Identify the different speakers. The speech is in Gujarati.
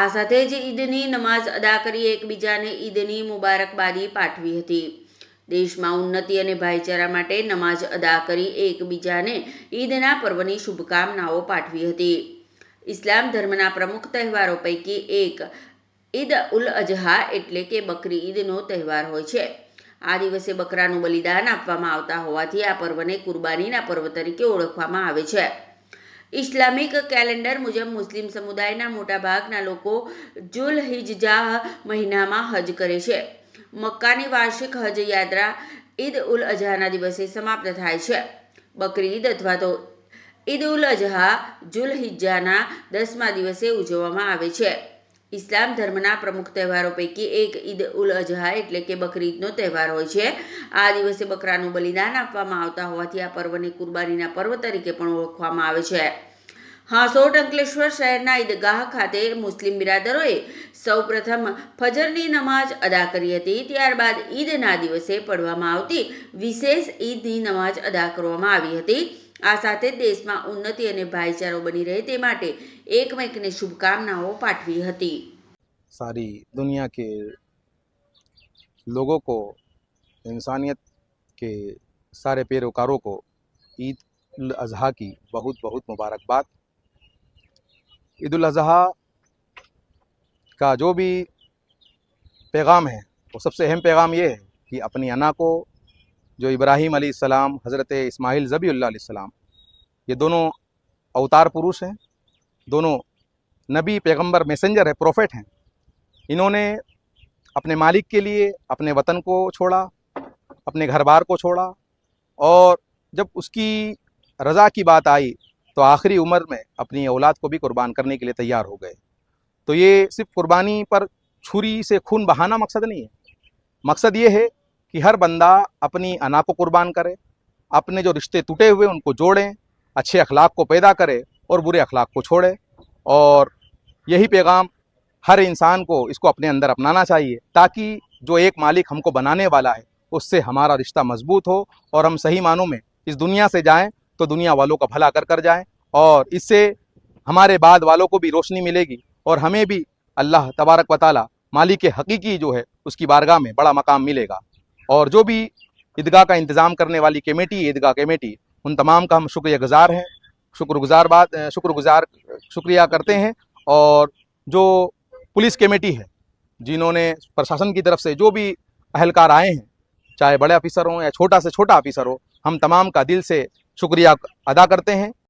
Speaker 1: આ સાથે જ ઈદની નમાઝ અદા કરી એકબીજાને ઈદની મુબારકબાદી પાઠવી હતી દેશમાં ઉન્નતિ અને ભાઈચારા માટે નમાઝ અદા કરી એકબીજાને ઈદના પર્વની શુભકામનાઓ પાઠવી હતી ઇસ્લામ ધર્મના પ્રમુખ તહેવારો પૈકી એક ઈદ ઉલ અજહા એટલે કે બકરી ઈદનો તહેવાર હોય છે આ દિવસે બકરાનું બલિદાન આપવામાં આવતા હોવાથી આ પર્વને કુરબાનીના પર્વ તરીકે ઓળખવામાં આવે છે ઇસ્લામિક કેલેન્ડર મુજબ મુસ્લિમ સમુદાયના મોટા ભાગના લોકો જુલ હિજજા મહિનામાં હજ કરે છે મક્કાની વાર્ષિક હજ યાત્રા ઈદ ઉલ અઝહાના દિવસે સમાપ્ત થાય છે બકરી ઈદ અથવા તો ઈદ ઉલ અઝહા જુલ હિજ્જાના દસમા દિવસે ઉજવવામાં આવે છે ઇસ્લામ ધર્મના પ્રમુખ તહેવારો પૈકી એક ઈદ ઉલ અઝહા એટલે કે બકરીદનો તહેવાર હોય છે આ દિવસે બકરાનું બલિદાન આપવામાં આવતા હોવાથી આ પર્વને કુરબાનીના પર્વ તરીકે પણ ઓળખવામાં આવે છે હાંસોટ અંકલેશ્વર શહેરના ઈદગાહ ખાતે મુસ્લિમ બિરાદરોએ સૌપ્રથમ ફજરની નમાજ અદા કરી હતી ત્યારબાદ ઈદના દિવસે પડવામાં આવતી વિશેષ ઈદની નમાજ અદા કરવામાં આવી હતી આ સાથે દેશમાં ઉન્નતિ અને ભાઈચારો બની રહે તે માટે એકમેકને શુભકામનાઓ પાઠવી હતી
Speaker 2: ساری દુનિયા કે લોકો કો માનસાનિયત કે سارے પેરોકારો કો ઈદ અઝહા કી બહુત બહુત મુબારકબાદ ઈદુલ અઝહા કા જો ભી પેગામ હે વો સબસે અહેમ પેગામ યે હે કે apni ana ko जो इब्राहिम सलाम हज़रत इसमाही ज़बील्लाम ये दोनों अवतार पुरुष हैं दोनों नबी पैगंबर मैसेंजर है प्रोफेट हैं इन्होंने अपने मालिक के लिए अपने वतन को छोड़ा अपने घर बार को छोड़ा और जब उसकी रज़ा की बात आई तो आखिरी उम्र में अपनी औलाद को भी कुर्बान करने के लिए तैयार हो गए तो ये सिर्फ कुर्बानी पर छुरी से खून बहाना मकसद नहीं है मकसद ये है कि हर बंदा अपनी अना को कुर्बान करे अपने जो रिश्ते टूटे हुए उनको जोड़ें अच्छे अखलाक को पैदा करे और बुरे अखलाक को छोड़े और यही पैगाम हर इंसान को इसको अपने अंदर अपनाना चाहिए ताकि जो एक मालिक हमको बनाने वाला है उससे हमारा रिश्ता मजबूत हो और हम सही मानों में इस दुनिया से जाएं तो दुनिया वालों का भला कर कर जाएं और इससे हमारे बाद वालों को भी रोशनी मिलेगी और हमें भी अल्लाह तबारक वाली मालिक हकीकी जो है उसकी बारगाह में बड़ा मकाम मिलेगा और जो भी ईदगाह का इंतज़ाम करने वाली कमेटी ईदगाह कमेटी उन तमाम का हम शुक्रिया गुज़ार हैं शुक्रगुजार बात शुक्रगुजार शुक्रिया करते हैं और जो पुलिस कमेटी है जिन्होंने प्रशासन की तरफ से जो भी अहलकार आए हैं चाहे बड़े ऑफिसर हों या छोटा से छोटा ऑफिसर हो हम तमाम का दिल से शुक्रिया अदा करते हैं